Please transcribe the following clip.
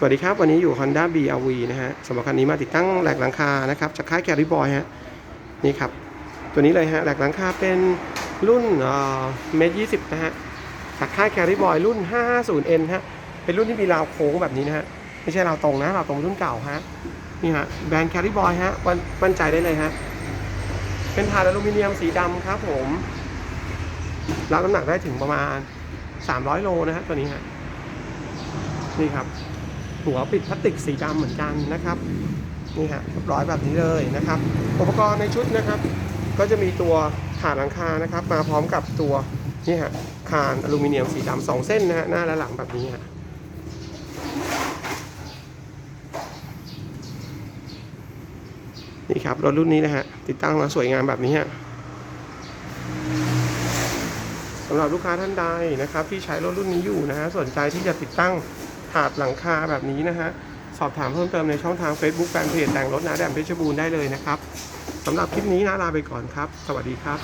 สวัสดีครับ วันนี้อยู่ Honda BRV นะฮะสำหรับคันนี้มาติดตั้งแหลกหลังคานะครับจากค่ายแคริบอยฮะนี่ครับ ตัวนี้เลยฮะแหลกหลังคาเป็นรุ่นเมตรยี่สิบนะฮะจากค่ายแคริบอยรุ่น 550N ฮะเป็นรุ่นที่มีราวโค้งแบบนี้นะฮะไม่ใช่ราวตรงนะราวตรงรุ่นเก่าฮะนี่ฮะแบรนด์แคริบอยฮะมั่นใจได้เลยฮะเป็นถาดอลูมิเนียมสีดำครับผมรับน้ำหนักได้ถึงประมาณ 300 โลนะฮะตัวนี้ฮะนี่ครับ หัวปิดพลาสติกสีดำเหมือนกันนะครับนี่ฮะเรียบร้อยแบบนี้เลยนะครับ อุปกรณ์ในชุดนะครับ ก็จะมีตัวถาดหลังคานะครับ มาพร้อมกับตัวนี่ฮะคานอลูมิเนียมสีดำสองเส้นนะฮะหน้าและหลังแบบนี้ฮะนี่ครับรถรุ่นนี้นะฮะติดตั้งมาสวยงามแบบนี้ฮะสำหรับลูกค้าท่านใดนะครับ ที่ใช้รถรุ่นนี้อยู่นะฮะสนใจที่จะติดตั้ง ถาดหลังคาแบบนี้นะฮะ สอบถามเพิ่มเติมในช่องทาง Facebook แฟนเพจแต่งรถนาแดมเพชรบูรณ์ได้เลยนะครับสำหรับคลิปนี้นะลาไปก่อนครับ สวัสดีครับ